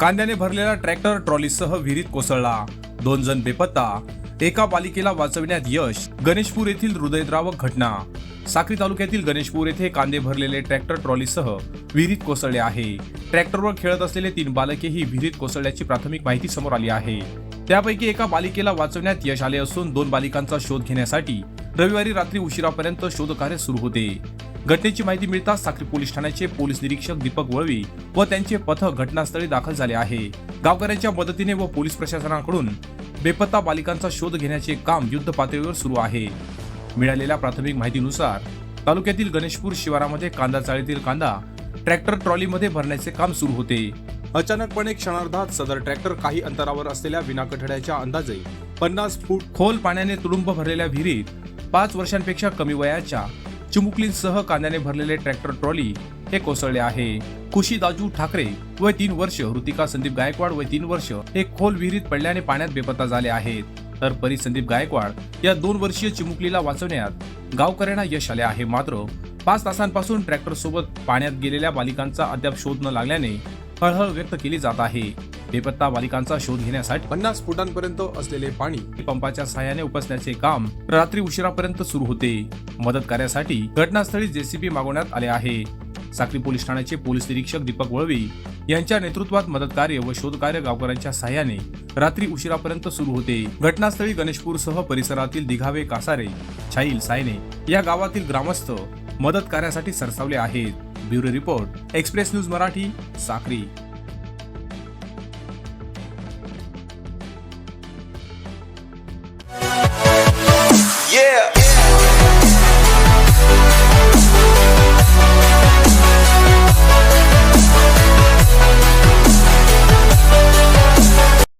कांद्याने भरलेला ट्रॅक्टर ट्रॉलीसह विहिरीत कोसळला. दोन जण बेपत्ता. एका बालिकेला वाचविण्यात यश गणेशपूर येथील हृदयद्रावक घटना. साक्री तालुक्यातील गणेशपूर येथे कांदे भरलेले ट्रॅक्टर ट्रॉलीसह विहिरीत कोसळले आहे. ट्रॅक्टरवर खेळत असलेले तीन बालकेही विहिरीत कोसळल्याची प्राथमिक माहिती समोर आली आहे. त्यापैकी एका बालिकेला वाचवण्यात यश आले असून दोन बालिकांचा शोध घेण्यासाठी रविवारी रात्री उशिरापर्यंत शोधकार्य सुरू होते. घटनेची माहिती मिळताच साक्री पोलीस ठाण्याचे पोलीस निरीक्षक दीपक वळवी व त्यांचे पथक घटनास्थळी दाखल झाले आहे. गावकऱ्यांच्या मदतीने व पोलीस प्रशासनाकडून बेपत्ता बालिकांचा शोध घेण्याचे काम युद्ध पातळीवर सुरू आहे. मिळालेल्या प्राथमिक माहितीनुसार तालुक्यातील गणेशपूर शिवारामध्ये कांदा चाळीतील कांदा ट्रॅक्टर ट्रॉलीमध्ये भरण्याचे काम सुरू होते. अचानकपणे क्षणार्धात सदर ट्रॅक्टर काही अंतरावर असलेल्या विनाकठड्याच्या अंदाजे पन्नास फूट खोल पाण्याने तुडुंब भरलेल्या विहिरीत पाच वर्षांपेक्षा कमी वयाच्या चिमुकलींसह कांद्याने भरलेले ट्रॅक्टर ट्रॉली हे कोसळले आहे. खुशी दाजू ठाकरे वय तीन वर्ष ऋतिका संदीप गायकवाड वय तीन वर्ष हे खोल विहिरीत पडल्याने पाण्यात बेपत्ता झाले आहेत. तर परी संदीप गायकवाड या दोन वर्षीय चिमुकलीला वाचवण्यात गावकऱ्यांना यश आले आहे. मात्र पाच तासांपासून ट्रॅक्टर सोबत पाण्यात गेलेल्या बालिकांचा अद्याप शोध न लागल्याने हळहळ व्यक्त केली जात आहे. बेपत्ता बालिकांचा शोध घेण्यासाठी पन्नास फुटांपर्यंत असलेले पाणी पंपाच्या सहाय्याने उपसण्याचे काम रात्री उशिरापर्यंत सुरू होते. मदत कार्यासाठी घटनास्थळी जेसीबी मागवण्यात आले आहे. साक्री पोलीस ठाण्याचे पोलीस निरीक्षक दीपक वळवी यांच्या नेतृत्वात मदत कार्य व शोध कार्य गावकऱ्यांच्या सहाय्याने रात्री उशिरापर्यंत सुरू होते. घटनास्थळी गणेशपूरसह परिसरातील दिघावे कासारे छाईल सायने या गावातील ग्रामस्थ मदत कार्यासाठी सरसावले आहेत. Bureau report express news Marathi Sakri.